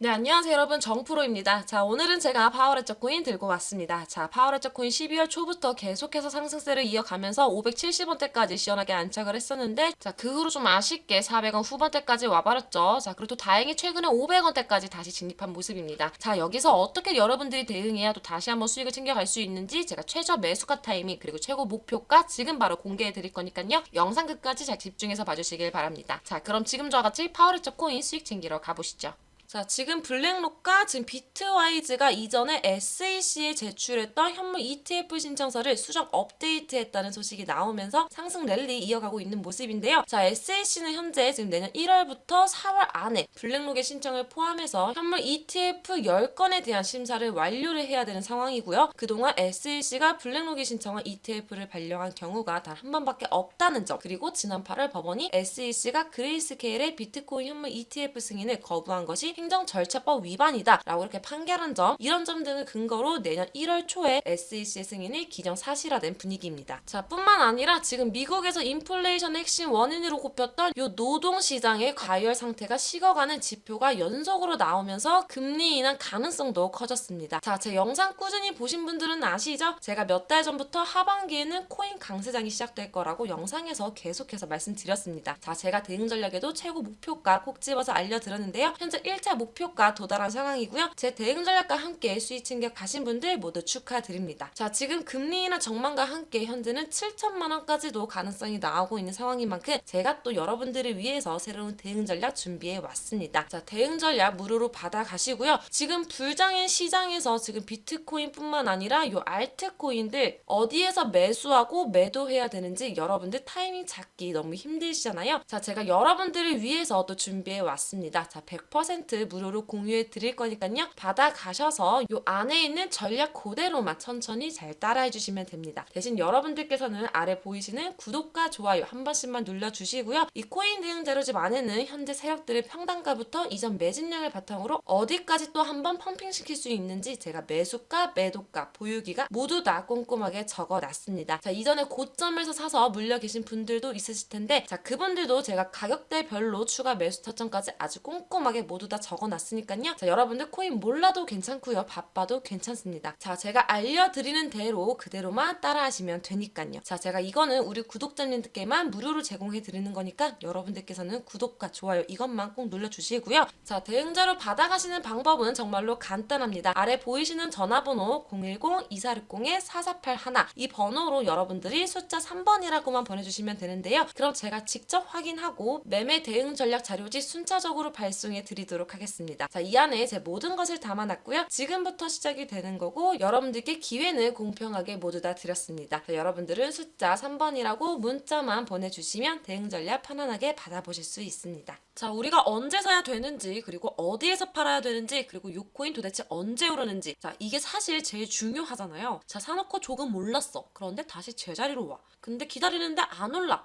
네, 안녕하세요 여러분 정프로입니다. 자, 오늘은 제가 파워레적 코인 들고 왔습니다. 자, 파워레적 코인 12월 초부터 계속해서 상승세를 이어가면서 570원대까지 시원하게 안착을 했었는데 자, 그 후로 좀 아쉽게 400원 후반대까지 와버렸죠. 자, 그리고 또 다행히 최근에 500원대까지 다시 진입한 모습입니다. 자, 여기서 어떻게 여러분들이 대응해야 또 다시 한번 수익을 챙겨갈 수 있는지 제가 최저 매수가 타이밍 그리고 최고 목표가 지금 바로 공개해 드릴 거니까요. 영상 끝까지 잘 집중해서 봐주시길 바랍니다. 자, 그럼 지금 저와 같이 파워레적 코인 수익 챙기러 가보시죠. 자, 지금 블랙록과 지금 비트와이즈가 이전에 SAC에 제출했던 현물 ETF 신청서를 수정 업데이트했다는 소식이 나오면서 상승 랠리 이어가고 있는 모습인데요. 자, SAC는 현재 지금 내년 1월부터 4월 안에 블랙록의 신청을 포함해서 현물 ETF 10건에 대한 심사를 완료를 해야 되는 상황이고요. 그동안 SAC가 블랙록이 신청한 ETF를 발령한 경우가 단 한 번밖에 없다는 점. 그리고 지난 8월 법원이 SAC가 그레이스케일의 비트코인 현물 ETF 승인을 거부한 것이 행정 절차법 위반이다라고 이렇게 판결한 점 이런 점 등을 근거로 내년 1월 초에 SEC의 승인이 기정 사실화된 분위기입니다. 자 뿐만 아니라 지금 미국에서 인플레이션의 핵심 원인으로 꼽혔던 요 노동 시장의 과열 상태가 식어가는 지표가 연속으로 나오면서 금리 인하 가능성도 커졌습니다. 자 제 영상 꾸준히 보신 분들은 아시죠? 제가 몇 달 전부터 하반기에는 코인 강세장이 시작될 거라고 영상에서 계속해서 말씀드렸습니다. 자 제가 대응 전략에도 최고 목표가 콕 집어서 알려드렸는데요. 현재 1차 목표가 도달한 상황이고요. 제 대응 전략과 함께 수익 챙겨 가신 분들 모두 축하드립니다. 자, 지금 금리 인하 전망과 함께 현재는 7천만 원까지도 가능성이 나오고 있는 상황인 만큼 제가 또 여러분들을 위해서 새로운 대응 전략 준비해 왔습니다. 자, 대응 전략 무료로 받아 가시고요. 지금 불장인 시장에서 지금 비트코인뿐만 아니라 요 알트코인들 어디에서 매수하고 매도해야 되는지 여러분들 타이밍 잡기 너무 힘드시잖아요. 자, 제가 여러분들을 위해서 또 준비해 왔습니다. 자, 100% 무료로 공유해 드릴 거니까요. 받아 가셔서 요 안에 있는 전략 그대로만 천천히 잘 따라해 주시면 됩니다. 대신 여러분들께서는 아래 보이시는 구독과 좋아요 한 번씩만 눌러 주시고요. 이 코인 대응 자료집 안에는 현재 세력들의 평단가부터 이전 매진량을 바탕으로 어디까지 또 한 번 펌핑 시킬 수 있는지 제가 매수가, 매도가, 보유기가 모두 다 꼼꼼하게 적어 놨습니다. 자, 이전에 고점에서 사서 물려 계신 분들도 있으실 텐데 자, 그분들도 제가 가격대별로 추가 매수 타점까지 아주 꼼꼼하게 모두 다 적어 놨으니까요. 자, 여러분들 코인 몰라도 괜찮고요. 바빠도 괜찮습니다. 자, 제가 알려드리는 대로 그대로만 따라하시면 되니까요. 자, 제가 이거는 우리 구독자님들께만 무료로 제공해 드리는 거니까 여러분들께서는 구독과 좋아요 이것만 꼭 눌러주시고요. 자, 대응자로 받아가시는 방법은 정말로 간단합니다. 아래 보이시는 전화번호 010-2460-4481 이 번호로 여러분들이 숫자 3번이라고만 보내주시면 되는데요. 그럼 제가 직접 확인하고 매매 대응 전략 자료지 순차적으로 발송해 드리도록 하겠습니다. 자, 이 안에 제 모든 것을 담아놨고요. 지금부터 시작이 되는 거고 여러분들께 기회는 공평하게 모두 다 드렸습니다. 자, 여러분들은 숫자 3번이라고 문자만 보내주시면 대응 전략 편안하게 받아보실 수 있습니다. 자, 우리가 언제 사야 되는지, 그리고 어디에서 팔아야 되는지, 그리고 요 코인 도대체 언제 오르는지. 자, 이게 사실 제일 중요하잖아요. 자, 사놓고 조금 올랐어. 그런데 다시 제자리로 와. 근데 기다리는데 안 올라.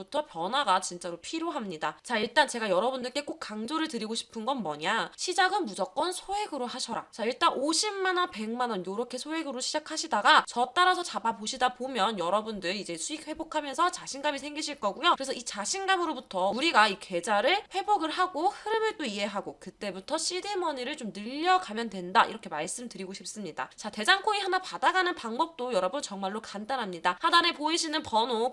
부터 변화가 진짜로 필요합니다. 자, 일단 제가 여러분들께 꼭 강조를 드리고 싶은 건 뭐냐? 시작은 무조건 소액으로 하셔라. 자, 일단 50만 원, 100만 원 요렇게 소액으로 시작하시다가 저 따라서 잡아 보시다 보면 여러분들 이제 수익 회복하면서 자신감이 생기실 거고요. 그래서 이 자신감으로부터 우리가 이 계좌를 회복을 하고 흐름을 또 이해하고 그때부터 CD 머니를 좀 늘려가면 된다. 이렇게 말씀드리고 싶습니다. 자, 대장코인 하나 받아가는 방법도 여러분 정말로 간단합니다. 하단에 보이시는 번호